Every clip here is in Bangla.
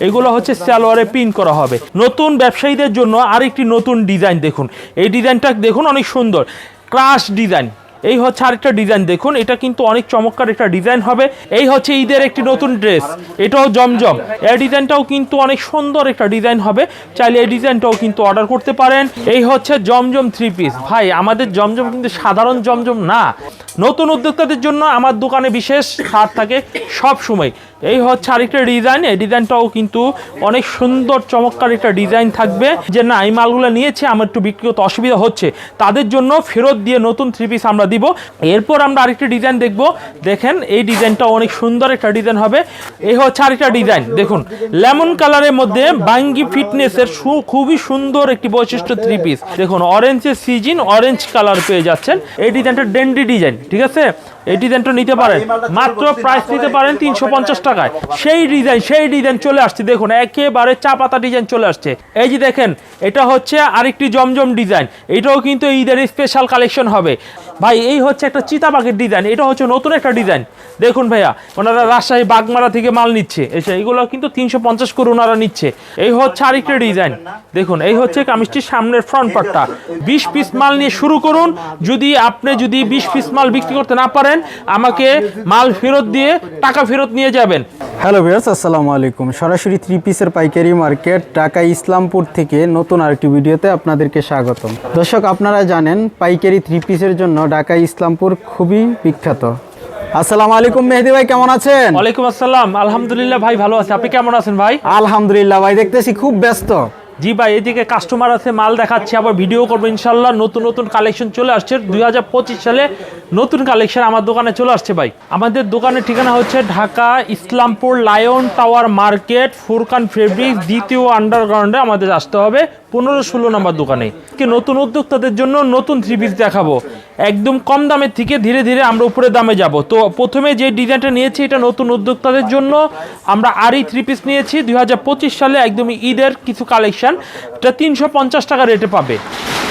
এগুলো হচ্ছে সালোয়ারে পিন করা হবে। নতুন ব্যবসায়ীদের জন্য আরেকটি নতুন ডিজাইন দেখুন। এই ডিজাইনটা দেখুন অনেক সুন্দর। Crush design. এই হচ্ছে আরেকটা ডিজাইন দেখুন। এটা কিন্তু অনেক চমৎকার একটা ডিজাইন হবে। এই হচ্ছে ঈদের একটি নতুন ড্রেস। এটাও জমজম। এই ডিজাইনটাও কিন্তু অনেক সুন্দর একটা ডিজাইন হবে। চাইলে এই ডিজাইনটাও কিন্তু অর্ডার করতে পারেন। এই হচ্ছে জমজম থ্রি পিস। ভাই, আমাদের জমজম কিন্তু সাধারণ জমজম না। নতুন উদ্যোক্তাদের জন্য আমার দোকানে বিশেষ ছাড় থাকে সব সময়। এই হচ্ছে আরেকটা ডিজাইন এই ডিজাইনটাও কিন্তু অনেক সুন্দর, চমৎকার একটা ডিজাইন থাকবে। যে না, এই মালগুলো নিয়েছে, আমার একটু বিক্রি করতে অসুবিধা হচ্ছে। তাদের জন্য ফেরত দিয়ে নতুন থ্রি পিস আমরা দিব। এরপর আমরা আরেকটা ডিজাইন দেখব। দেখেন, এই ডিজাইনটা অনেক সুন্দর একটা ডিজাইন হবে। এই হচ্ছে আরেকটা ডিজাইন দেখুন। লেমন কালারের মধ্যে বাঙ্গি ফিটনেসের সু- খুবই সুন্দর একটি বৈশিষ্ট্য থ্রি পিস দেখুন অরেঞ্জের সিজিন অরেঞ্জ কালার পেয়ে যাচ্ছেন। এই ডিজাইনটা ডেন্ডি ডিজাইন ঠিক আছে? এই ডিজাইনটা নিতে পারেন। মাত্র প্রাইস নিতে পারেন তিনশো পঞ্চাশ টাকায়। সেই ডিজাইন সেই ডিজাইন চলে আসছে। দেখুন একেবারে চা পাতা ডিজাইন চলে আসছে। এই যে দেখেন এটা হচ্ছে আরেকটি জমজম ডিজাইন এটাও কিন্তু ঈদের স্পেশাল কালেকশন হবে। ভাই এই হচ্ছে একটা চিতাবাগের ডিজাইন এটা হচ্ছে নতুন একটা ডিজাইন দেখুন ভাইয়া ওনারা রাজশাহী বাগমারা থেকে মাল নিচ্ছে। এসে এইগুলো কিন্তু তিনশো পঞ্চাশ করে ওনারা নিচ্ছে। এই হচ্ছে আরেকটা ডিজাইন দেখুন এই হচ্ছে কামিজটির সামনের ফ্রন্ট পার্টটা বিশ পিস মাল নিয়ে শুরু করুন। যদি আপনি যদি বিশ পিস মাল বিক্রি করতে না পারেন আমাকে মাল ফেরত দিয়ে টাকা ফেরত নিয়ে যাবেন। হ্যালো ভিউয়ার্স আসসালামু আলাইকুম। সরাসরি থ্রি পিসের পাইকারি মার্কেট ঢাকা ইসলামপুর থেকে নতুন আরেকটি ভিডিওতে আপনাদেরকে স্বাগতম। দর্শক আপনারা জানেন পাইকারি থ্রি পিসের জন্য ঢাকা ইসলামপুর খুবই বিখ্যাত। আসসালামু আলাইকুম মেহেদি ভাই কেমন আছেন? ওয়ালাইকুম আসসালাম। আলহামদুলিল্লাহ ভাই ভালো আছে। আপনি কেমন আছেন ভাই? আলহামদুলিল্লাহ ভাই দেখতেছি খুব ব্যস্ত। জি ভাই, এদিকে কাস্টমার আছে, মাল দেখাচ্ছি, আবার ভিডিও করব, ইনশাল্লাহ। নতুন নতুন কালেকশন চলে আসছে। দুই হাজার পঁচিশ সালে নতুন কালেকশন আমার দোকানে চলে আসছে ভাই। আমাদের দোকানের ঠিকানা হচ্ছে Dhaka Islampur lion tower market, Furqan fabric দ্বিতীয় আন্ডারগ্রাউন্ডে আমাদের আসতে হবে। পনেরো ষোলো নম্বর দোকানে। কি নতুন উদ্যোক্তাদের জন্য নতুন থ্রি পিস দেখাবো। একদম কম দামের থেকে ধীরে ধীরে আমরা উপরে দামে যাব। তো প্রথমে যে ডিজাইনটা নিয়েছি, এটা নতুন উদ্যোক্তাদের জন্য আমরা আরই থ্রি পিস নিয়েছি। দু হাজার পঁচিশ সালে একদম ঈদের কিছু কালেকশান, এটা তিনশো পঞ্চাশ টাকা রেটে পাবে।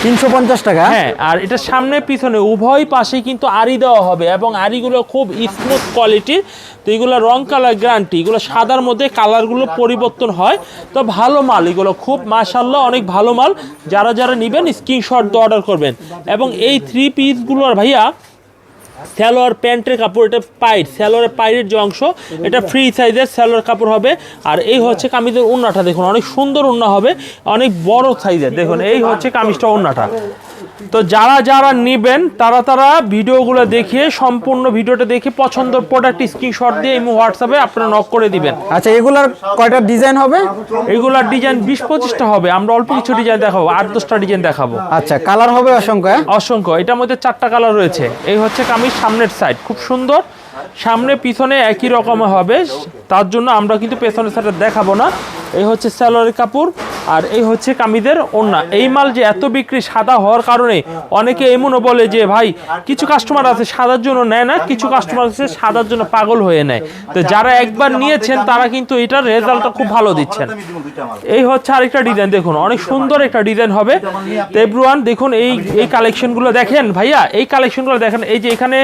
তিনশো পঞ্চাশ টাকা? হ্যাঁ আর এটা সামনে পিছনে, উভয় পাশে কিন্তু আড়ি দেওয়া হবে এবং আড়িগুলো খুব স্মুথ কোয়ালিটির তো এগুলো রং কালার গ্যারান্টি এগুলো সাদার মধ্যে কালারগুলো পরিবর্তন হয়। তো ভালো মাল এগুলো খুব মাশাল্লাহ অনেক ভালো মাল। যারা যারা নেবেন স্ক্রিনশট দিয়ে অর্ডার করবেন। এবং এই থ্রি পিসগুলোর ভাইয়া স্যালোয়ার প্যান্টের কাপড় এটা পাইট স্যালোয়ারের পাইটের যে অংশ এটা ফ্রি সাইজের স্যালোয়ার কাপড় হবে। আর এই হচ্ছে কামিজের উন্নাটা দেখুন অনেক সুন্দর উন্না হবে অনেক বড় সাইজের দেখুন এই হচ্ছে কামিজটা উন্নাটা। তো যারা যারা নেবেন তারা তারা ভিডিওগুলো দেখে সম্পূর্ণ ভিডিওটা দেখে পছন্দের প্রোডাক্ট স্ক্রিনশট দিয়ে এই হোয়াটসঅ্যাপে আপনারা নক করে দিবেন। আচ্ছা এগুলার কয়টা ডিজাইন হবে? এগুলার ডিজাইন বিশ পঁচিশটা হবে। আমরা অল্প কিছু ডিজাইন দেখাবো আট দশটা ডিজাইন দেখাবো। আচ্ছা কালার হবে অসংখ্য হ্যাঁ? অসংখ্য। এটার মধ্যে চারটা কালার রয়েছে। এই হচ্ছে কামিজ সামনের সাইড খুব সুন্দর। সামনে পিছনে একই রকম হবে। তার জন্য আমরা কিন্তু পেছনের সাইডে দেখাবো না। এই হচ্ছে স্যালোয়ারের কাপড়। আর এই হচ্ছে কামিদের ওড়না। এই মাল যে এত বিক্রি সাদা হওয়ার কারণে অনেকে এমনও বলে যে, ভাই, কিছু কাস্টমার আছে সাদার জন্য নেয় না, কিছু কাস্টমার আছে সাদার জন্য পাগল হয়ে নেয়। তো যারা একবার নিয়েছেন, তারা কিন্তু এটার রেজাল্টটা খুব ভালো দিচ্ছেন। এই হচ্ছে আরেকটা ডিজাইন দেখুন, অনেক সুন্দর একটা ডিজাইন হবে। তো এভরিওয়ান দেখুন, এই এই কালেকশনগুলো দেখেন। ভাইয়া, এই কালেকশনগুলো দেখেন, এই যে এখানে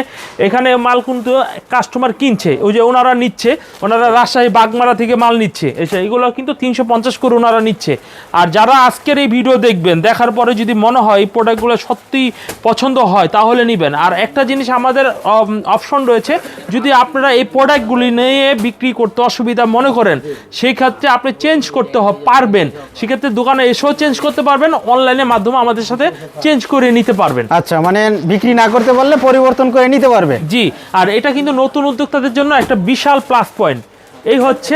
এখানে মাল কিন্তু কাস্টমার কিনছে। ওই যে ওনারা নিচ্ছে, ওনারা রাজশাহী বাগমারা থেকে মাল নিচ্ছে। এইগুলো কিন্তু তিনশো পঞ্চাশ করে ওনারা নিচ্ছে। আর যারা আজকের এই ভিডিও দেখবেন দেখার পরে যদি মনে হয় এই প্রোডাক্টগুলো সত্যি পছন্দ হয় তাহলে নেবেন। আর একটা জিনিস আমাদের অপশন রয়েছে যদি আপনারা এই প্রোডাক্টগুলি নিয়ে বিক্রি করতে অসুবিধা মনে করেন সেই ক্ষেত্রে আপনি চেঞ্জ করতে পারবেন। সেক্ষেত্রে দোকানে এসেও চেঞ্জ করতে পারবেন অনলাইনের মাধ্যমে আমাদের সাথে চেঞ্জ করে নিতে পারবেন। আচ্ছা মানে বিক্রি না করতে পারলে পরিবর্তন করে নিতে পারবে? জি আর এটা কিন্তু নতুন উদ্যোক্তাদের জন্য একটা বিশাল প্লাস পয়েন্ট এই হচ্ছে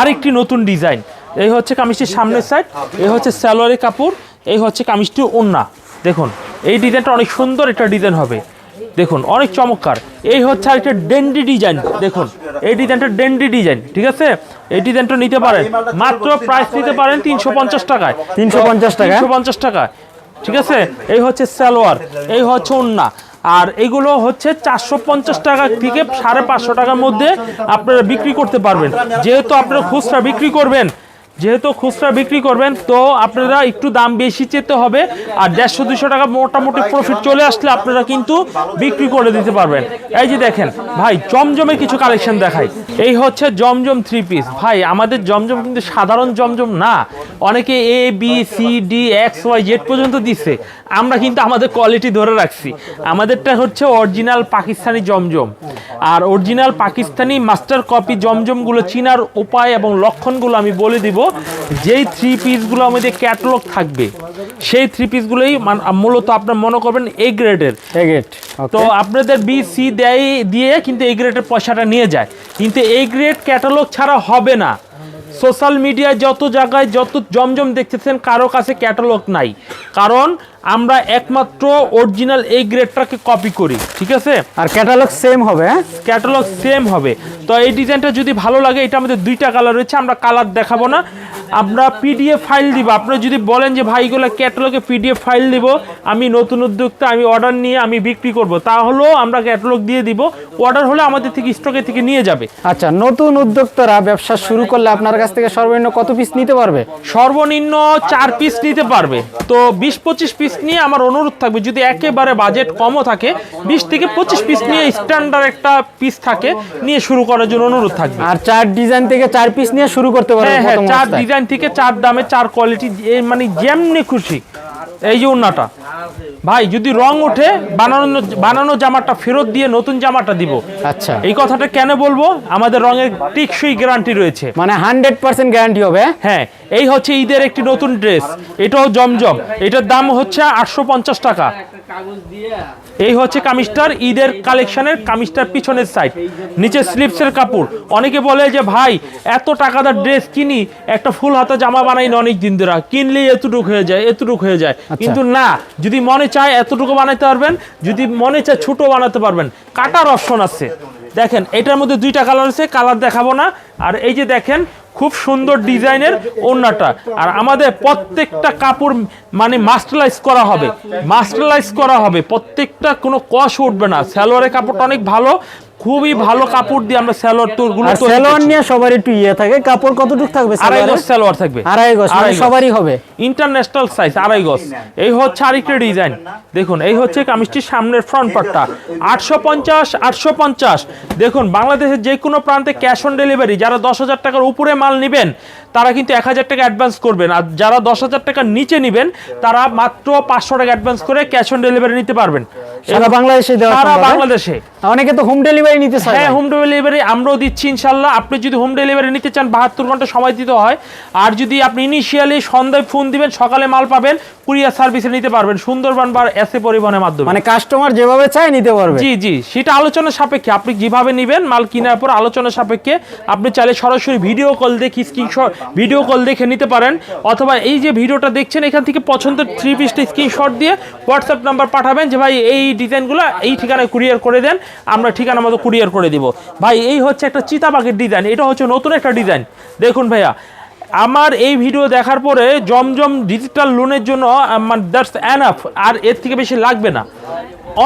আরেকটি নতুন ডিজাইন এই হচ্ছে কামিজটির সামনের সাইড এই হচ্ছে স্যালোয়ারি কাপড় এই হচ্ছে কামিজটি ওন্না। দেখুন এই ডিজাইনটা অনেক সুন্দর একটা ডিজাইন হবে। দেখুন অনেক চমৎকার। এই হচ্ছে আরেকটা ডেন্ডি ডিজাইন দেখুন এই ডিজাইনটা ডেন্ডি ডিজাইন ঠিক আছে? এই ডিজাইনটা নিতে পারেন মাত্র প্রাইস নিতে পারেন তিনশো পঞ্চাশ টাকায়। 350 টাকা? তিনশো পঞ্চাশ টাকা। ঠিক আছে? এই হচ্ছে সালোয়ার এই হচ্ছে ওন্না। আর এগুলো হচ্ছে চারশো পঞ্চাশ টাকা থেকে সাড়ে পাঁচশো টাকার মধ্যে আপনারা বিক্রি করতে পারবেন। যেহেতু আপনারা খুচরা বিক্রি করবেন যেহেতু খুচরা বিক্রি করবেন, তো আপনারা একটু দাম বেশি চেতে হবে আর দেড়শো দুশো টাকা মোটামুটি প্রফিট চলে আসলে আপনারা কিন্তু বিক্রি করে দিতে পারবেন। এই যে দেখেন, ভাই জমজমের কিছু কালেকশন দেখাই। এই হচ্ছে জমজম থ্রি পিস ভাই, আমাদের জমজম কিন্তু সাধারণ জমজম না। অনেকে A B C D X Y Z পর্যন্ত দিচ্ছে আমরা কিন্তু আমাদের কোয়ালিটি ধরে রাখছি। আমাদেরটা হচ্ছে অরিজিনাল পাকিস্তানি জমজম। আর অরিজিনাল পাকিস্তানি মাস্টার কপি জমজমগুলো চিনার উপায় এবং লক্ষণগুলো আমি বলে দিব। যেই থ্রি পিসগুলো আমাদের ক্যাটলগ থাকবে সেই থ্রি পিসগুলোই মূলত আপনার মনে করবেন এ গ্রেডের এগেট তো আপনাদের বি সি দেয় দিয়ে কিন্তু এই গ্রেডের পয়সাটা নিয়ে যায়। কিন্তু এই গ্রেড ক্যাটালগ ছাড়া হবে না। সোশ্যাল মিডিয়ায় যত জায়গায় যত জমজম দেখতেছেন কারও কাছে ক্যাটালগ নাই। কারণ আমরা একমাত্র অরিজিনাল এই গ্রেডটাকে কপি করি ঠিক আছে? আর ক্যাটালগ সেম হবে হ্যাঁ? ক্যাটালগ সেম হবে। তো এই ডিজাইনটা যদি ভালো লাগে এটা আমাদের দুইটা কালার রয়েছে আমরা কালার দেখাবো না। আমরা পিডিএফ ফাইল দিব। আপনারা যদি বলেন যে ভাইগুলো ক্যাটালগে পিডিএফ ফাইল দিব আমি নতুন উদ্যোক্তা আমি অর্ডার নিয়ে আমি বিক্রি করব। তাহলেও আমরা ক্যাটালগ দিয়ে দিব। অর্ডার হলে আমাদের থেকে স্টকে থেকে নিয়ে যাবে। আচ্ছা নতুন উদ্যোক্তারা ব্যবসা শুরু করলে আপনার কাছ থেকে সর্বনিম্ন কত পিস নিতে পারবে? সর্বনিম্ন চার পিস নিতে পারবে। তো বিশ পঁচিশ পিস নিয়ে আমার অনুরোধ থাকবে যদি একেবারে বাজেট কমও থাকে বিশ থেকে পঁচিশ পিস নিয়ে স্ট্যান্ডার্ড একটা পিস থাকে নিয়ে শুরু করার জন্য অনুরোধ থাকবে। আর চার ডিজাইন থেকে চার পিস নিয়ে শুরু করতে পারবে হ্যাঁ হ্যাঁ চার ডিজাইন থেকে চার দামে চার কোয়ালিটি মানে যেমনি খুশি এই যে ওন্নাটা ভাই যদি রং ওঠে বানানো বানানো জামাটা ফেরত দিয়ে নতুন জামাটা দিব। আচ্ছা। এই কথাটা কেন বলব? আমাদের রঙের টিকসই গ্যারান্টি রয়েছে। মানে হান্ড্রেড পার্সেন্ট গ্যারান্টি হবে হ্যাঁ? হ্যাঁ এই হচ্ছে ঈদের একটি নতুন ড্রেস এটাও জমজম। এটার দাম হচ্ছে আটশো পঞ্চাশ টাকা। এই হচ্ছে কামিজটার ঈদের কালেকশনের কামিজটার পিছনের সাইড নিচে স্লিপসের কাপড়। অনেকে বলে যে ভাই এত টাকাদার ড্রেস কিনি একটা ফুল হাতা জামা বানাই না অনেক দিন ধরে। কিনলে এতটুকু হয়ে যায় এতটুক হয়ে যায়। কিন্তু না যদি মনে চায় এতটুকু বানাতে পারবেন যদি মনে চায় ছোট বানাতে পারবেন কাটার অপশন আছে। দেখেন, এটার মধ্যে দুইটা কালার আছে কালার দেখাবো না। আর এই যে দেখেন, খুব সুন্দর ডিজাইনের ওড়নাটা। আর আমাদের প্রত্যেকটা কাপড় মানে মাস্টারলাইজ করা হবে। মাস্টারলাইজ করা হবে। প্রত্যেকটা কোনো কষ উঠবে না। সালোয়ারের কাপড়টা অনেক ভালো খুবই ভালো কাপড় দিয়ে আমরা সালোয়ার তোরগুলো আর সেলোয়ার নিয়ে সবার একটু ইয়ে থাকে কাপড় কতটুকু থাকবে আড়াই গজ সালোয়ার থাকবে। আড়াই গজ মানে সবারই হবে। ইন্টারন্যাশনাল সাইজ আড়াই গজ। এই হচ্ছে আরেকটা ডিজাইন দেখুন এই হচ্ছে কামিজটির সামনের ফ্রন্ট পার্টটা আটশো পঞ্চাশ আটশো পঞ্চাশ। দেখুন বাংলাদেশের যে কোনো প্রান্তে ক্যাশ অন ডেলিভারি যারা দশ হাজার টাকার উপরে মাল নেবেন তারা কিন্তু এক হাজার টাকা অ্যাডভান্স করবেন। আর যারা দশ হাজার টাকার নিচে নেবেন তারা মাত্র পাঁচশো টাকা অ্যাডভান্স করে ক্যাশ অন ডেলিভারি নিতে পারবেন। সারা বাংলাদেশে দেওয়া সারা হ্যাঁ? বাংলাদেশে। অনেকে তো হোম ডেলিভারি নিতে চায় হ্যাঁ হোম ডেলিভারি আমরাও দিচ্ছি ইনশাল্লাহ। আপনি যদি হোম ডেলিভারি নিতে চান বাহাত্তর ঘণ্টা সময় দিতে হয়। আর যদি আপনি ইনিশিয়ালি সন্ধ্যায় ফোন দিবেন সকালে মাল পাবেন কুরিয়ার সার্ভিসে নিতে পারবেন সুন্দরবন বা এসে পরিবহনের মাধ্যমে। মানে কাস্টমার যেভাবে চায় নিতে পারবে। জি জি সেটা আলোচনা সাপেক্ষে। আপনি যেভাবে নেবেন মাল কেনার পর আলোচনা সাপেক্ষে। আপনি চাইলে সরাসরি ভিডিও কল দেখে স্ক্রিনশট ভিডিও কল দেখে নিতে পারেন। অথবা এই যে ভিডিওটা দেখছেন এখান থেকে পছন্দের থ্রি পিসটা স্ক্রিনশট দিয়ে হোয়াটসঅ্যাপ নাম্বার পাঠাবেন যে ভাই এই ডিজাইনগুলো এই ঠিকানায় কুরিয়ার করে দেন, আমরা ঠিকানা মতো কুরিয়ার করে দিব। ভাই, এই হচ্ছে একটা চিতাবাগের ডিজাইন এটা হচ্ছে নতুন একটা ডিজাইন দেখুন ভাইয়া, আমার এই ভিডিও দেখার পরে জমজম ডিজিটাল লোনের জন্য আমার দ্যাটস অ্যানাফ আর এর থেকে বেশি লাগবে না।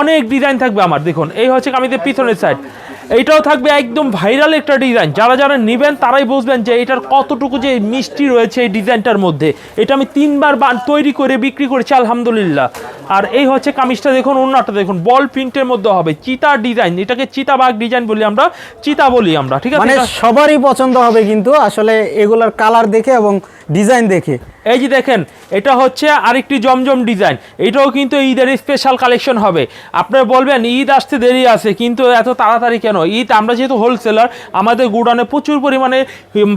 অনেক ডিজাইন থাকবে আমার, দেখুন, এই হচ্ছে কামিজের পিছনের সাইড এইটাও থাকবে একদম ভাইরাল একটা ডিজাইন। যারা যারা নেবেন তারাই বুঝবেন যে এটার কতটুকু যে মিষ্টি রয়েছে এই ডিজাইনটার মধ্যে। এটা আমি তিনবার বান- তৈরি করে বিক্রি করেছি আলহামদুলিল্লাহ। আর এই হচ্ছে কামিজটা দেখুন অন্যটা দেখুন বল প্রিন্টের মধ্যে হবে। চিতা ডিজাইন এটাকে চিতাবাগ ডিজাইন বলি আমরা চিতা বলি আমরা ঠিক আছে? মানে সবারই পছন্দ হবে কিন্তু আসলে এগুলার কালার দেখে এবং ডিজাইন দেখে। এই যে দেখেন, এটা হচ্ছে আরেকটি জমজম ডিজাইন। এটাও কিন্তু ঈদের স্পেশাল কালেকশন হবে। আপনারা বলবেন, ঈদ আসতে দেরি আছে, কিন্তু এত তাড়াতাড়ি কেন? ঈদ, আমরা যেহেতু হোলসেলার আমাদের গুডানে প্রচুর পরিমাণে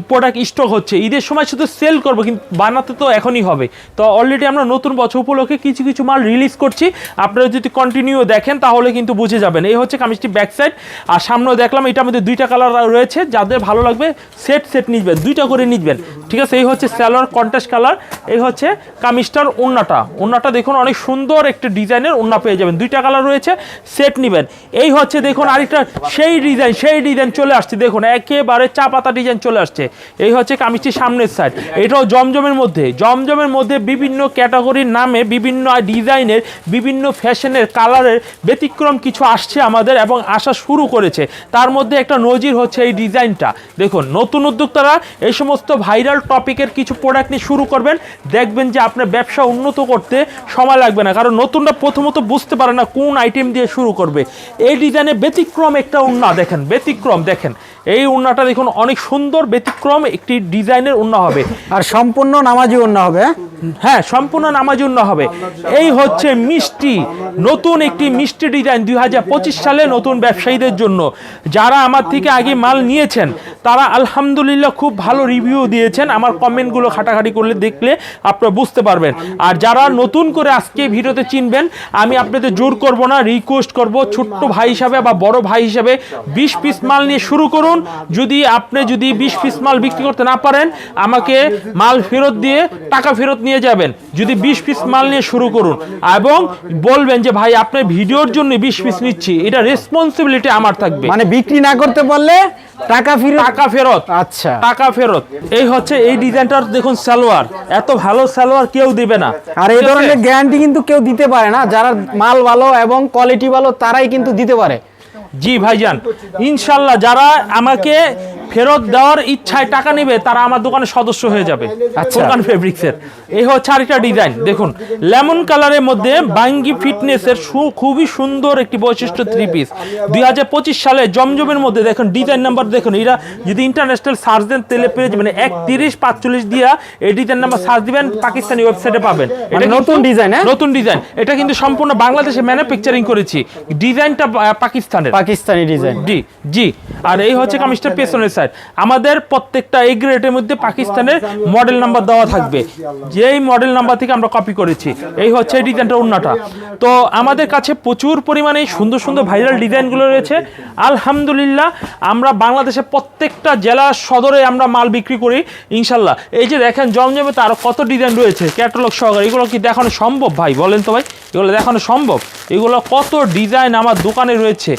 প্রোডাক্ট স্টক হচ্ছে। ঈদের সময় শুধু সেল করব, কিন্তু বানাতে তো এখনই হবে। তো অলরেডি আমরা নতুন বছর উপলক্ষে কিছু কিছু মাল রিলিজ করছি। আপনারা যদি কন্টিনিউ দেখেন, তাহলে কিন্তু বুঝে যাবেন। এই হচ্ছে কামিজটি ব্যাক সাইড আর সামনেও দেখলাম, এটার মধ্যে দুইটা কালার রয়েছে। যাদের ভালো লাগবে সেট সেট নিবেন। দুইটা করে নিবেন। ঠিক আছে, এই হচ্ছে স্যালোয়ার কন্ট্রাস্ট কালার, এই হচ্ছে কামিজটার ওন্নাটা ওন্নাটা দেখুন, অনেক সুন্দর একটা ডিজাইনের ওন্না পেয়ে যাবেন। দুইটা কালার রয়েছে, সেট নিবেন। এই হচ্ছে দেখুন আরেকটা, সেই ডিজাইন সেই ডিজাইন চলে আসছে। দেখুন, একেবারে চা পাতা ডিজাইন চলে আসছে। এই হচ্ছে কামিজটির সামনের সাইড এটাও জমজমের মধ্যে জমজমের মধ্যে বিভিন্ন ক্যাটাগরির নামে বিভিন্ন ডিজাইনের, বিভিন্ন ফ্যাশনের কালারের ব্যতিক্রম কিছু আসছে আমাদের এবং আসা শুরু করেছে। তার মধ্যে একটা নজির হচ্ছে এই ডিজাইনটা। দেখুন, নতুন উদ্যোক্তারা এই সমস্ত ভাইরাল টপিকের কিছু প্রোডাক্ট নিয়ে শুরু করবেন, দেখবেন যে আপনার ব্যবসা উন্নত করতে সময় লাগবে না। কারণ নতুনরা প্রথমত বুঝতে পারে না কোন আইটেম দিয়ে শুরু করবে। এই ডিজাইনে ব্যতিক্রম একটা উন্না, দেখেন, ব্যতিক্রম, দেখেন। এই উন্নাটা দেখুন অনেক সুন্দর ব্যতিক্রম একটি ডিজাইনের উন্না হবে। আর সম্পূর্ণ নামাজি অন্য হবে? হ্যাঁ সম্পূর্ণ নামাজুন্ন হবে। এই হচ্ছে মিষ্টি নতুন একটি মিষ্টি ডিজাইন দুই হাজার পঁচিশ সালে নতুন ব্যবসায়ীদের জন্য। যারা আমার থেকে আগে মাল নিয়েছেন তারা আলহামদুলিল্লাহ খুব ভালো রিভিউ দিয়েছেন। আমার কমেন্টগুলো খাটাখাটি করলে দেখলে আপনারা বুঝতে পারবেন। আর যারা নতুন করে আজকে ভিডিওতে চিনবেন আমি আপনাদের জোর করব না রিকোয়েস্ট করব ছোট্ট ভাই হিসাবে বা বড় ভাই হিসাবে। বিশ পিস মাল নিয়ে শুরু করুন। যদি আপনি যদি বিশ পিস মাল বিক্রি করতে না পারেন আমাকে মাল ফেরত দিয়ে টাকা ফেরত নিয়ে যাবেন। যদি বিশ পিস মাল নিয়ে শুরু করুন। এবং বলবেন যে ভাই আপনার ভিডিওর জন্য বিশ পিস নিচ্ছি। এটা রেসপন্সিবিলিটি আমার থাকবে। মানে বিক্রি না করতে পারলে টাকা ফিরে টাকা ফেরত। আচ্ছা। টাকা ফেরত। এই হচ্ছে এই ডিজাইনটার দেখুন সালোয়ার। এত ভালো সালোয়ার কেউ দিবে না। আর এই ধরনের গ্যারান্টি কিন্তু কেউ দিতে পারে না। যারা মাল ভালো এবং কোয়ালিটি ভালো তারাই কিন্তু দিতে পারে। জি ভাইজান ইনশাল্লাহ যারা আমাকে ফেরত দেওয়ার ইচ্ছায় টাকা নেবে তারা আমার দোকানে সদস্য হয়ে যাবে। আচ্ছা। ফুরকান ফেব্রিক্সের এই হচ্ছে আরেকটা ডিজাইন দেখুন। লেমন কালারের মধ্যে বাঙ্গি ফিটনেসের সু- খুবই সুন্দর একটি বৈশিষ্ট্য থ্রি পিস দুই সালে জমজমের মধ্যে দেখুন ডিজাইন নাম্বার দেখুন এরা যদি ইন্টারন্যাশনাল সার্চ দেন তেলে পেয়ে যাবেন এক তিরিশ পাঁচচল্লিশ দিয়া এই ডিজাইন নাম্বার সার্চ দিবেন পাকিস্তানি ওয়েবসাইটে পাবেন। এটা নতুন ডিজাইন, হ্যাঁ? নতুন ডিজাইন এটা কিন্তু সম্পূর্ণ বাংলাদেশে ম্যানুফ্যাকচারিং করেছি। ডিজাইনটা পাকিস্তানের। পাকিস্তানি ডিজাইন জি জি। আর এই হচ্ছে কামিজটার পেছনের সাইড। আমাদের প্রত্যেকটা এই গ্রেডের মধ্যে পাকিস্তানের মডেল নাম্বার দেওয়া থাকবে। যেই মডেল নাম্বার থেকে আমরা কপি করেছি, এই হচ্ছে এই ডিজাইনটা উন্নাটা তো আমাদের কাছে প্রচুর পরিমাণে সুন্দর সুন্দর ভাইরাল ডিজাইনগুলো রয়েছে। আলহামদুলিল্লাহ, আমরা বাংলাদেশের প্রত্যেকটা জেলা সদরে আমরা মাল বিক্রি করি, ইনশাল্লাহ। এই যে দেখেন জমজমে তো আরও কত ডিজাইন রয়েছে ক্যাটালগ সহকারে। এগুলো কি দেখানো সম্ভব ভাই? বলেন তো ভাই, এগুলো দেখানো সম্ভব? এগুলো কত ডিজাইন আমার দোকানে রয়েছে।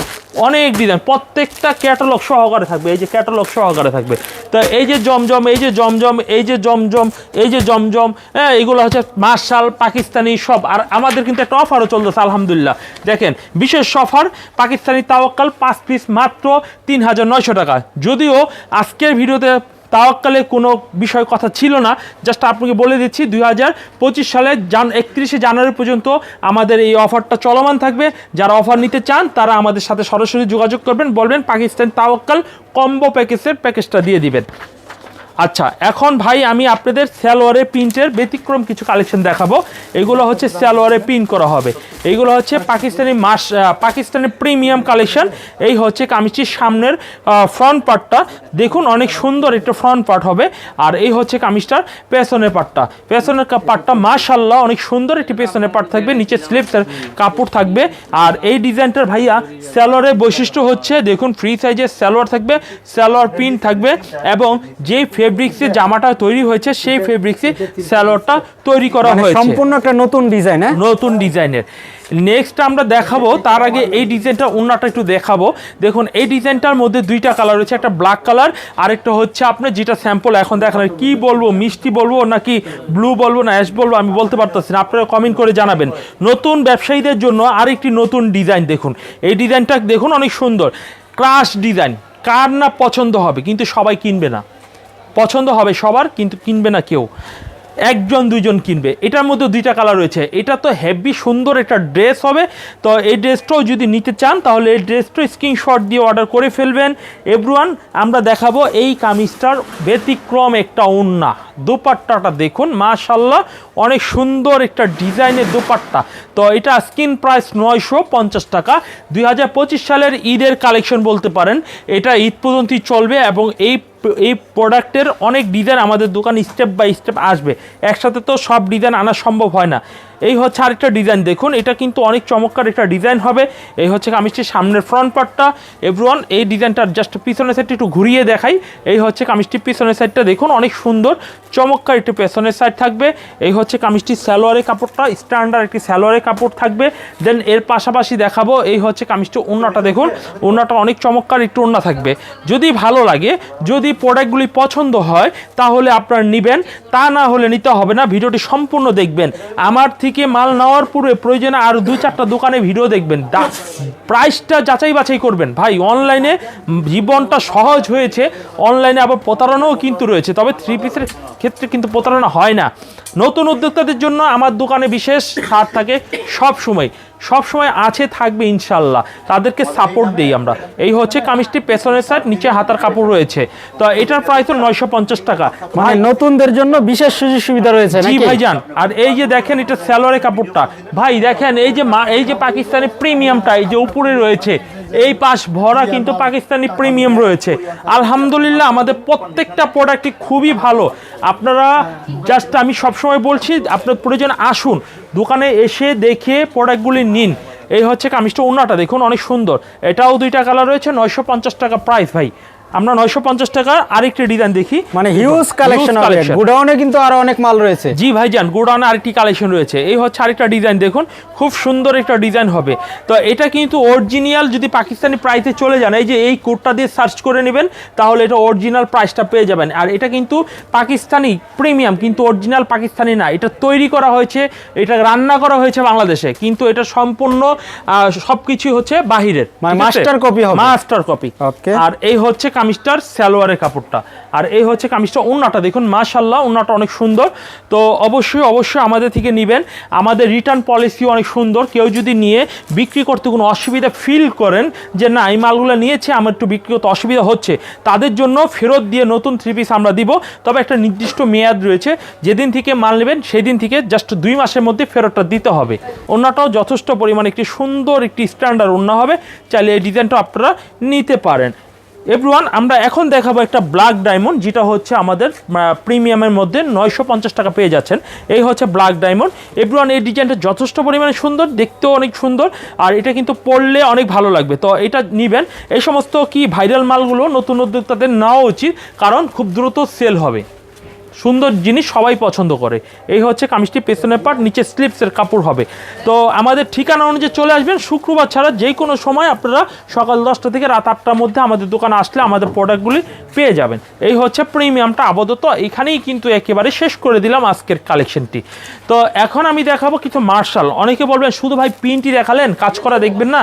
অনেক ডিজাইন প্রত্যেকটা ক্যাটালগ সহকারে থাকবে, এই যে ক্যাটালগ সহকারে থাকবে। তো এই যে জমজম, এই যে জমজম, এই যে জমজম, এই যে জমজম হ্যাঁ এগুলো হচ্ছে মার্শাল পাকিস্তানি সব। আর আমাদের কিন্তু একটা অফারও চলতেছে, আলহামদুলিল্লাহ। দেখেন, বিশেষ অফার পাকিস্তানি তাওয়াক্কাল পাঁচ পিস মাত্র তিন হাজার নয়শো টাকা। যদিও আজকের ভিডিওতে তাওয়াক্কালে কোনো বিষয় কথা ছিল না। জাস্ট আপনাকে বলে দিচ্ছি, দুই হাজার পঁচিশ সালে জান, একত্রিশে জানুয়ারি পর্যন্ত আমাদের এই অফারটা চলমান থাকবে। যারা অফার নিতে চান, তারা আমাদের সাথে সরাসরি যোগাযোগ করবেন, বলবেন, পাকিস্তান তাওয়াক্কাল কম্বো প্যাকেজের প্যাকেজটা দিয়ে দিবেন। আচ্ছা এখন ভাই আমি আপনাদের সালোয়ারের প্রিন্টের ব্যতিক্রম কিছু কালেকশন দেখাবো। এগুলো হচ্ছে স্যালোয়ারে প্রিন্ট করা হবে। এইগুলো হচ্ছে পাকিস্তানি মাস পাকিস্তানি প্রিমিয়াম কালেকশন। এই হচ্ছে কামিজটির সামনের ফ্রন্ট পার্টটা দেখুন, অনেক সুন্দর একটা ফ্রন্ট পার্ট হবে। আর এই হচ্ছে কামিজটার পেছনের পার্টটা পেছনের পার্টটা মাশাল্লাহ অনেক সুন্দর একটি পেছনের পার্ট থাকবে। নিচে স্লিপসের কাপড় থাকবে। আর এই ডিজাইনটার ভাইয়া স্যালোয়ারের বৈশিষ্ট্য হচ্ছে, দেখুন ফ্রি সাইজের সালোয়ার থাকবে, সালোয়ার প্রিন্ট থাকবে এবং যেই ফেব্রিক্সে জামাটা তৈরি হয়েছে সেই ফেব্রিক্সে সালোয়ারটা তৈরি করা মানে হয়েছে। সম্পূর্ণ একটা নতুন ডিজাইন হ্যাঁ? নতুন ডিজাইনের নেক্সট আমরা দেখাবো তার আগে এই ডিজাইনটা অন্যটা একটু দেখাবো। দেখুন এই ডিজাইনটার মধ্যে দুইটা কালার রয়েছে একটা ব্ল্যাক কালার আরেকটা হচ্ছে আপনার যেটা স্যাম্পল এখন দেখালেন কি বলব মিষ্টি বলব নাকি ব্লু বলব না অ্যাশ বলব আমি বলতে পারতেছি না। আপনারা কমেন্ট করে জানাবেন। নতুন ব্যবসায়ীদের জন্য আরেকটি নতুন ডিজাইন দেখুন। এই ডিজাইনটা দেখুন অনেক সুন্দর। ক্রাশ ডিজাইন কার না পছন্দ হবে কিন্তু সবাই কিনবে না। পছন্দ হবে সবার, কিন্তু কিনবে না কেউ। একজন, দুইজন কিনবে। এটার মধ্যে দুইটা কালার রয়েছে। এটা তো হেভি সুন্দর একটা ড্রেস হবে। তো এই ড্রেসটাও যদি নিতে চান, তাহলে এই ড্রেসটাও স্ক্রিনশট দিয়ে অর্ডার করে ফেলবেন। এভরিওয়ান আমরা দেখাবো এই কামিজটার ব্যতিক্রম একটা ওন্না দোপাট্টাটা দেখুন মাশাল্লাহ অনেক সুন্দর একটা ডিজাইনের দোপাট্টা। তো এটা স্ক্রিন প্রাইস নয়শো পঞ্চাশ টাকা। দুই হাজার পঁচিশ সালের ঈদের কালেকশন বলতে পারেন। এটা ঈদ পর্যন্তই চলবে এবং এই এই প্রোডাক্টের অনেক ডিজাইন আমাদের দোকান স্টেপ বাই স্টেপ আসবে। একসাথে তো সব ডিজাইন আনা সম্ভব হয় না। এই হচ্ছে আরেকটা ডিজাইন দেখুন, এটা কিন্তু অনেক চমৎকার একটা ডিজাইন হবে। এই হচ্ছে কামিজটির সামনের ফ্রন্ট পার্টটা এভরিওয়ান এই ডিজাইনটার জাস্ট পিছনের সাইডটা একটু ঘুরিয়ে দেখাই। এই হচ্ছে কামিজটির পিছনের সাইডটা দেখুন, অনেক সুন্দর, চমৎকার একটি পেছনের সাইড থাকবে। এই হচ্ছে কামিজটির সালোয়ারের কাপড়টা স্ট্যান্ডার্ড একটি স্যালোয়ারের কাপড় থাকবে। দেন এর পাশাপাশি দেখাবো, এই হচ্ছে কামিজটি ওড়নাটা, দেখুন, ওড়নাটা অনেক চমৎকার একটু ওড়না থাকবে। যদি ভালো লাগে, যদি প্রোডাক্টগুলি পছন্দ হয়, তাহলে আপনারা নেবেন। তা না হলে নিতে হবে না, ভিডিওটি সম্পূর্ণ দেখবেন। আমার থেকে থেকে মাল নেওয়ার পূর্বে প্রয়োজনে আর দু চারটা দোকানে ভিডিও দেখবেন। প্রাইসটা যাচাই বাছাই করবেন। ভাই অনলাইনে জীবনটা সহজ হয়েছে। অনলাইনে আবার প্রতারণাও কিন্তু রয়েছে। তবে থ্রি পিসের ক্ষেত্রে কিন্তু প্রতারণা হয় না। নতুন উদ্যোক্তাদের জন্য আমার দোকানে বিশেষ ছাড় থাকে সব সময়। সব সময় আছে থাকবে ইনশাল্লাহ তাদেরকে সাপোর্ট দিই আমরা। এই হচ্ছে কামিজটি পেছনের সাইড নিচে হাতার কাপড় রয়েছে। তো এটার প্রাইস হলো নয়শো পঞ্চাশ টাকা। মানে নতুনদের জন্য বিশেষ সুযোগ সুবিধা রয়েছে জি ভাইজান আর এই যে দেখেন এটা স্যালোয়ারের কাপড়টা। ভাই দেখেন এই যে মা- এই যে পাকিস্তানি প্রিমিয়ামটা এই যে উপরে রয়েছে এই পাশ ভরা কিন্তু পাকিস্তানি প্রিমিয়াম রয়েছে। আলহামদুলিল্লাহ, আমাদের প্রত্যেকটা প্রোডাক্টই খুবই ভালো। আপনারা জাস্ট আমি সবসময় বলছি, আপনার প্রয়োজন আসুন, দোকানে এসে দেখে প্রোডাক্টগুলি নিন। এই হচ্ছে কামিজটা অন্যটা দেখুন অনেক সুন্দর। এটাও দুইটা কালার রয়েছে, নয়শো পঞ্চাশ টাকা প্রাইস ভাই। আমরা নয়শো পঞ্চাশ টাকার আরেকটি ডিজাইন দেখি। মানে হিউজ কালেকশন হবে। collection। গুডাউনে কিন্তু আরও অনেক মাল রয়েছে। জি ভাইজান গোডাউনে আরেকটি কালেকশন রয়েছে। এই হচ্ছে আরেকটা ডিজাইন দেখুন খুব সুন্দর একটা ডিজাইন হবে। তো এটা কিন্তু অরিজিনাল যদি পাকিস্তানি প্রাইসে চলে যান এই যে এই কোডটা দিয়ে সার্চ করে নেবেন তাহলে এটা অরিজিনাল প্রাইসটা পেয়ে যাবেন। আর এটা কিন্তু পাকিস্তানি প্রিমিয়াম কিন্তু অরিজিনাল পাকিস্তানি না। এটা তৈরি করা হয়েছে এটা রান্না করা হয়েছে বাংলাদেশে কিন্তু এটা সম্পূর্ণ সব কিছু হচ্ছে বাহিরের। মানে আছে? হবে। Master copy. আর এই হচ্ছে কামিজটার সালোয়ারের কাপড়টা। আর এই হচ্ছে কামিজটা উন্নাটা দেখুন মাশাল্লাহ উন্নাটা অনেক সুন্দর। তো অবশ্যই অবশ্যই আমাদের থেকে নেবেন। আমাদের রিটার্ন পলিসি অনেক সুন্দর। কেউ যদি নিয়ে বিক্রি করতে কোনো অসুবিধা ফিল করেন যে, না, এই মালগুলো নিয়েছে, আমার একটু বিক্রি করতে অসুবিধা হচ্ছে। তাদের জন্য ফেরত দিয়ে নতুন থ্রি পিস আমরা দিব। তবে একটা নির্দিষ্ট মেয়াদ রয়েছে। যেদিন থেকে মাল নেবেন, সেদিন থেকে জাস্ট দুই মাসের মধ্যে ফেরতটা দিতে হবে। অন্যটাও যথেষ্ট পরিমাণে একটি সুন্দর একটি স্ট্যান্ডার্ড অন্য হবে। চাইলে এই ডিজাইনটা আপনারা নিতে পারেন। এভরিওয়ান আমরা এখন দেখাবো একটা ব্ল্যাক ডায়মন্ড যেটা হচ্ছে আমাদের প্রিমিয়ামের মধ্যে নয়শো পঞ্চাশ টাকা পেয়ে যাচ্ছেন। এই হচ্ছে ব্ল্যাক ডায়মন্ড এভরিওয়ান এই ডিজাইনটা যথেষ্ট পরিমাণে সুন্দর, দেখতেও অনেক সুন্দর, আর এটা কিন্তু পড়লে অনেক ভালো লাগবে। তো এটা নিবেন। এই সমস্ত কি ভাইরাল মালগুলো নতুন উদ্যোক্তাদের নেওয়া উচিত, কারণ খুব দ্রুত সেল হবে। সুন্দর জিনিস সবাই পছন্দ করে। এই হচ্ছে কামিজটি, পেছনের পার্ট নিচে স্লিপসের কাপড় হবে। তো আমাদের ঠিকানা অনুযায়ী চলে আসবেন। শুক্রবার ছাড়া যে কোনো সময় আপনারা সকাল দশটা থেকে রাত আটটার মধ্যে আমাদের দোকানে আসলে আমাদের প্রোডাক্টগুলি পেয়ে যাবেন। এই হচ্ছে প্রিমিয়ামটা আপাতত। এখানেই কিন্তু একেবারে শেষ করে দিলাম আজকের কালেকশনটি তো এখন আমি দেখাবো কিছু মার্শাল অনেকে বলবেন, শুধু ভাই পিনটি দেখালেন? কাজ করা দেখবেন না?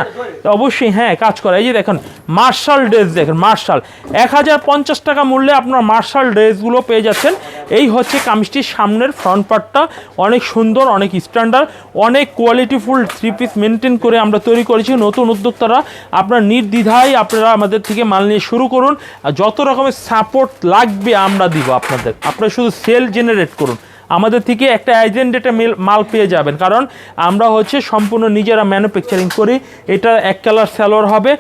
অবশ্যই হ্যাঁ কাজ করা। এই যে দেখেন মার্শাল ড্রেস দেখেন মার্শাল এক হাজার পঞ্চাশ টাকা মূল্যে আপনার মার্শাল ড্রেসগুলো পেয়ে যাচ্ছেন। এই হচ্ছে কামিজটির সামনের ফ্রন্ট পার্টটা অনেক সুন্দর, অনেক স্ট্যান্ডার্ড অনেক কোয়ালিটিফুল থ্রি পিস মেনটেন করে আমরা তৈরি করেছি। নতুন উদ্যোক্তারা আপনার নির্দ্বিধায় আপনারা আমাদের থেকে মাল নিয়ে শুরু করুন। যত রকমের সাপোর্ট লাগবে আমরা দিব আপনাদের। আপনারা শুধু সেল জেনারেট করুন। আমাদের থেকে একটা এজেন্ডেটা মাল পেয়ে যাবেন। কারণ আমরা হচ্ছে সম্পূর্ণ নিজেরা ম্যানুফ্যাকচারিং করি। এটা এক কালার স্যালোর হবে,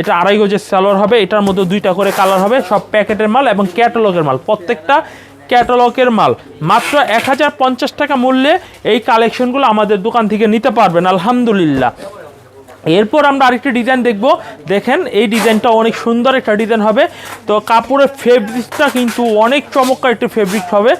এটা আড়াই গজের স্যালোর হবে, এটার মধ্যে দুইটা করে কালার হবে। সব প্যাকেটের মাল এবং ক্যাটালগের মাল। প্রত্যেকটা ক্যাটালগের মাল। মাত্র এক হাজার পঞ্চাশ টাকা মূল্যে এই কালেকশনগুলো আমাদের দোকান থেকে নিতে পারবেন, আলহামদুলিল্লাহ। এরপর আমরা আরেকটি ডিজাইন দেখব। দেখেন এই ডিজাইনটা অনেক সুন্দর একটা ডিজাইন হবে। তো কাপড়ের ফেব্রিকটা কিন্তু অনেক চমৎকার একটা ফেব্রিক হবে।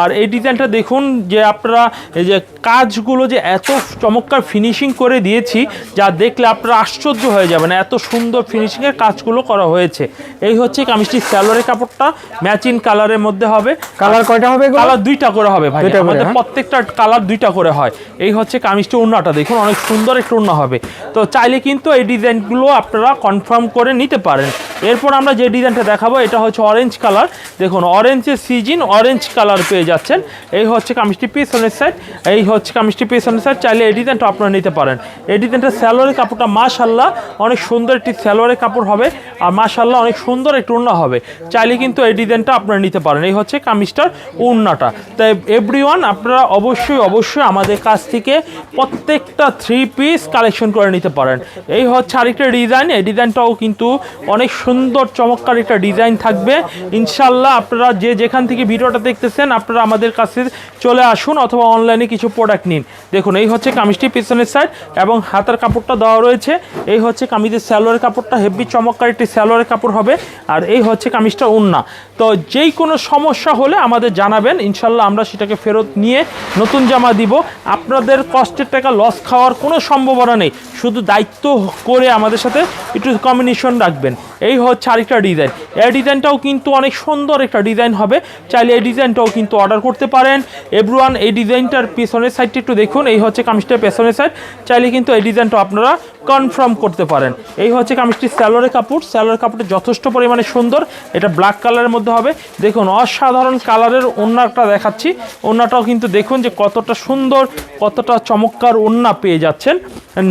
আর এই ডিজাইনটা দেখুন যে আপনারা এই যে কাজগুলো যে এত চমৎকার ফিনিশিং করে দিয়েছি যা দেখলে আপনারা আশ্চর্য হয়ে যাবেন এত সুন্দর ফিনিশিংয়ের কাজগুলো করা হয়েছে। এই হচ্ছে কামিজটি স্যালোয়ারের কাপড়টা ম্যাচিং কালারের মধ্যে হবে। কালার কয়টা হবে কালার দুইটা করে হবে ভাই। আমাদের হ্যাঁ? প্রত্যেকটা কালার দুইটা করে হয়। এই হচ্ছে কামিজটা উন্নাটা দেখুন অনেক সুন্দর একটা উন্না হবে। তো চাইলে কিন্তু এই ডিজাইনগুলো আপনারা কনফার্ম করে নিতে পারেন। এরপর আমরা যে ডিজাইনটা দেখাবো, এটা হচ্ছে অরেঞ্জ কালার দেখুন অরেঞ্জের সিজিন অরেঞ্জ কালার পেয়ে যাচ্ছেন। এই হচ্ছে কামিজটি পিছনের সাইড এই হচ্ছে কামিজটি পিছনের সাইড চাইলে এই ডিজাইনটা আপনারা নিতে পারেন। এই ডিজাইনটা স্যালোয়ারের কাপড়টা মাশাল্লাহ অনেক সুন্দর একটি স্যালোয়ারের কাপড় হবে আর মাশাল্লাহ অনেক সুন্দর একটি উন্না হবে। চাইলে কিন্তু এই ডিজাইনটা আপনারা নিতে পারেন। এই হচ্ছে কামিজটার উন্নাটা তাই এভরি আপনারা অবশ্যই অবশ্যই আমাদের কাছ থেকে প্রত্যেকটা থ্রি পিস কালেকশন করে নিতে পারেন। এই হচ্ছে আরেকটা ডিজাইন এই ডিজাইনটাও কিন্তু অনেক সুন্দর, চমৎকার একটা ডিজাইন থাকবে। ইনশাল্লাহ আপনারা যে যেখান থেকে ভিডিওটা দেখতেছেন, আপনারা আমাদের কাছে চলে আসুন অথবা অনলাইনে কিছু প্রোডাক্ট নিন। দেখুন, এই হচ্ছে কামিজটি পিছনের সাইড এবং হাতার কাপড়টা দেওয়া রয়েছে। এই হচ্ছে কামিজের স্যালোয়ারের কাপড়টা, হেভি চমৎকার একটি স্যালোয়ারের কাপড় হবে। আর এই হচ্ছে কামিজটা উন্না। তো যেই কোনো সমস্যা হলে আমাদের জানাবেন ইনশাল্লাহ আমরা সেটাকে ফেরত নিয়ে নতুন জামা দিব। আপনাদের কষ্টের টাকা লস খাওয়ার কোনো সম্ভাবনা নেই। শুধু দায়িত্ব করে আমাদের সাথে একটু কম্বিনেশন রাখবেন। এই হচ্ছে আরেকটা ডিজাইন এই ডিজাইনটাও কিন্তু অনেক সুন্দর একটা ডিজাইন হবে। চাইলে এই ডিজাইনটাও কিন্তু অর্ডার করতে পারেন। এভরিওয়ান এই ডিজাইনটার পেছনের সাইডটা একটু দেখুন। এই হচ্ছে কামিজটার পেছনের সাইড চাইলে কিন্তু এই ডিজাইনটা আপনারা কনফার্ম করতে পারেন। এই হচ্ছে কামিজটি স্যালোয়ারের কাপড়। স্যালোয়ারের কাপড়টা যথেষ্ট পরিমাণে সুন্দর। এটা ব্ল্যাক কালারের মধ্যে হবে। দেখুন, অসাধারণ কালারের ওড়নাটা দেখাচ্ছি। ওড়নাটাও কিন্তু দেখুন যে কতটা সুন্দর, কতটা চমৎকার ওড়না পেয়ে যাচ্ছেন।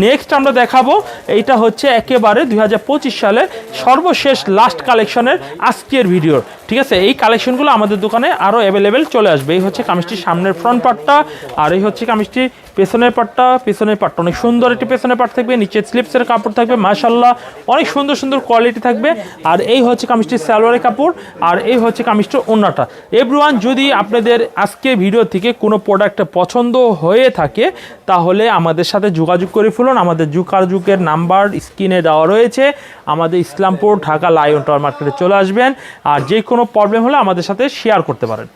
নেক্সট আমরা দেখাবো, এইটা হচ্ছে একেবারে দুই সালে সর্বশেষ লাস্ট কালেকশনের আজকের ভিডিওর ঠিক আছে? এই কালেকশনগুলো আমাদের দোকানে আরও অ্যাভেলেবেল চলে আসবে। এই হচ্ছে কামিজটির সামনের ফ্রন্ট পার্টটা আর এই হচ্ছে কামিজটি পেছনের পাটটা পেছনের পাটটা অনেক সুন্দর একটি পেছনের পাট থাকবে, নিচে স্লিপসের কাপড় থাকবে মাশাল্লাহ অনেক সুন্দর সুন্দর কোয়ালিটি থাকবে। আর এই হচ্ছে কামিজটির সালোয়ারের কাপড়, আর এই হচ্ছে কামিজটির ওড়নাটা এভরিওয়ান যদি আপনাদের আজকে ভিডিও থেকে কোনো প্রোডাক্ট পছন্দ হয়ে থাকে, তাহলে আমাদের সাথে যোগাযোগ করে ফেলুন। আমাদের যুগের নাম্বার স্ক্রিনে দেওয়া রয়েছে। আমাদের ইসলামপুর ঢাকা লায়ন টাওয়ার মার্কেটে চলে আসবেন। আর যে কোনো প্রবলেম হলে আমাদের সাথে শেয়ার করতে পারেন।